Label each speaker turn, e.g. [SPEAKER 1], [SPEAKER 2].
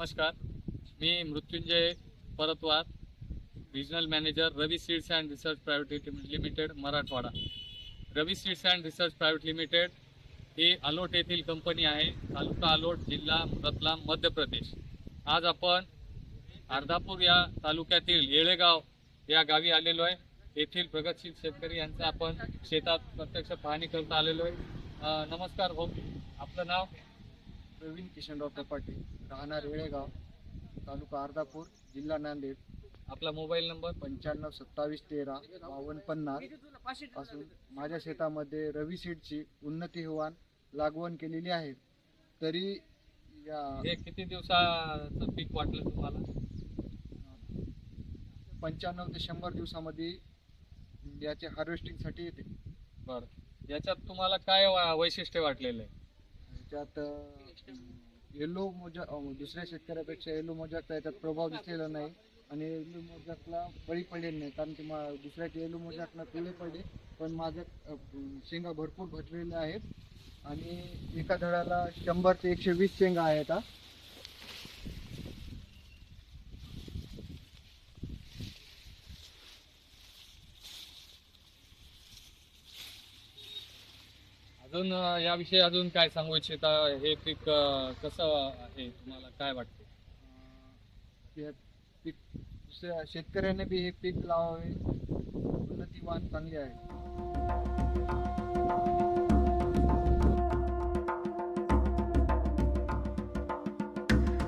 [SPEAKER 1] नमस्कार. मी Mrityunjay Paratwar regional manager Ravi seeds and research private limited Marathwada. Ravi seeds and research private limited ही अलोट येथील company आहे. तालुका अलोट जिल्हा रतलाम मध्य प्रदेश. आज आपण अर्धापूर या तालुक्यातील येळेगाव या गावी आलेलो आहे. येथील प्रगतशील शेतकरी यांचा आपण शेतात प्रत्यक्ष पाहणी करता आलेलो आहे. नमस्कार भाऊ आपलं नाव?
[SPEAKER 2] प्रवीण किशनराव कपाटे राहणार वेळेगाव तालुका अर्धापूर जिल्हा नांदेड.
[SPEAKER 1] आपला मोबाईल नंबर
[SPEAKER 2] पंच्याण्णव सत्तावीस तेरा बावन्न पन्नासपासून माझ्या शेतामध्ये रवी सीडची उन्नती होवान लागवण केलेली आहे. तरी या
[SPEAKER 1] हे किती दिवसाचं पीक वाटलं तुम्हाला?
[SPEAKER 2] पंच्याण्णव ते शंभर दिवसामध्ये याचे हार्वेस्टिंगसाठी येते.
[SPEAKER 1] बरं. याच्यात तुम्हाला काय वा- वैशिष्ट्य वाटलेलं आहे?
[SPEAKER 2] त्यात येलो मोजा दुसऱ्या शेतकऱ्यापेक्षा येलो मोजाकचा याच्यात प्रभाव दिसलेला नाही. आणि येलो मोजाकला बळी पडलेली नाही. कारण की मा दुसऱ्याच्या येलो मोजाकला पिळे पडले. पण माझं शेंगा भरपूर भटलेल्या आहेत. आणि एका धडाला शंभर ते एकशे वीस शेंगा आहेत
[SPEAKER 1] अजून याविषयी अजून काय सांगू इच्छिता? हे पीक कसं आहे? तुम्हाला काय वाटतं?
[SPEAKER 2] हे पीक दुसऱ्या शेतकऱ्याने बी हे पीक लावावे. उन्नतीवान चांगली आहे.